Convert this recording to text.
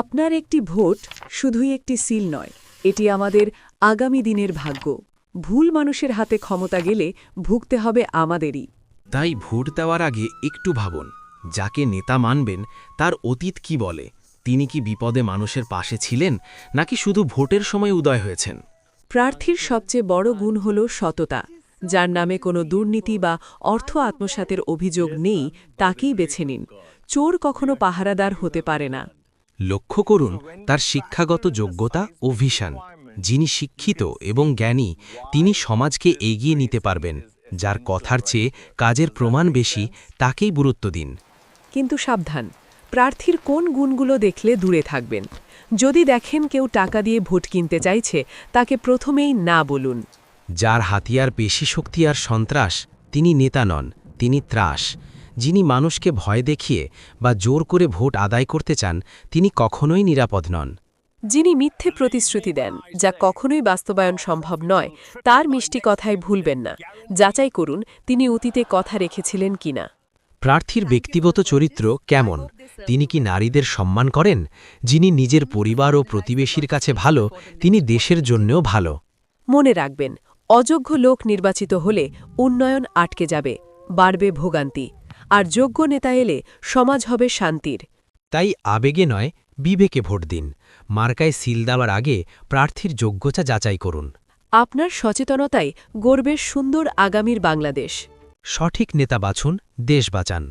আপনার একটি ভোট শুধুই একটি সিল নয় এটি আমাদের আগামী দিনের ভাগ্য। ভুল মানুষের হাতে ক্ষমতা গেলে ভুগতে হবে আমাদেরই। তাই ভোট দেওয়ার আগে একটু ভাবুন যাকে নেতা মানবেন তার অতীত কি বলে? তিনি কি বিপদে মানুষের পাশে ছিলেন নাকি শুধু ভোটের সময় উদয় হয়েছেন? প্রার্থীর সবচেয়ে বড় গুণ হল সততা। যার নামে কোনো দুর্নীতি বা অর্থ আত্মসাতের অভিযোগ নেই তাকেই বেছে নিন। চোর কখনো পাহারাদার হতে পারে না। লক্ষ্য করুন তার শিক্ষাগত যোগ্যতা ও ভিশন। যিনি শিক্ষিত এবং জ্ঞানী তিনি সমাজকে এগিয়ে নিতে পারবেন যার কথার চেয়ে কাজের প্রমাণ বেশি তাকেই গুরুত্ব দিন। কিন্তু সাবধান প্রার্থীর কোন গুণগুলো দেখলে দূরে থাকবেন? যদি দেখেন কেউ টাকা দিয়ে ভোট কিনতে চাইছে তাকে প্রথমেই না বলুন। যার হাতিয়ার পেশি শক্তি আর সন্ত্রাস তিনি নেতা নন তিনি ত্রাস। যিনি মানুষকে ভয় দেখিয়ে বা জোর করে ভোট আদায় করতে চান তিনি কখনোই নিরাপদ নন। যিনি মিথ্যে প্রতিশ্রুতি দেন যা কখনোই বাস্তবায়ন সম্ভব নয় তার মিষ্টি কথায় ভুলবেন না। যাচাই করুন তিনি অতীতে কথা রেখেছিলেন কিনা। প্রার্থীর ব্যক্তিগত চরিত্র কেমন? তিনি কি নারীদের সম্মান করেন? যিনি নিজের পরিবার ও প্রতিবেশীর কাছে ভালো তিনি দেশের জন্যও ভালো। মনে রাখবেন অযোগ্য লোক নির্বাচিত হলে উন্নয়ন আটকে যাবে বাড়বে ভোগান্তি। আর যোগ্য নেতা এলে সমাজ হবে শান্তির। তাই আবেগে নয় বিবেকে ভোট দিন। মার্কায় সিল দেওয়ার আগে প্রার্থীর যোগ্যতা যাচাই করুন। আপনার সচেতনতাই গর্বের সুন্দর আগামীর বাংলাদেশ। সঠিক নেতা বাছুন দেশ বাঁচান।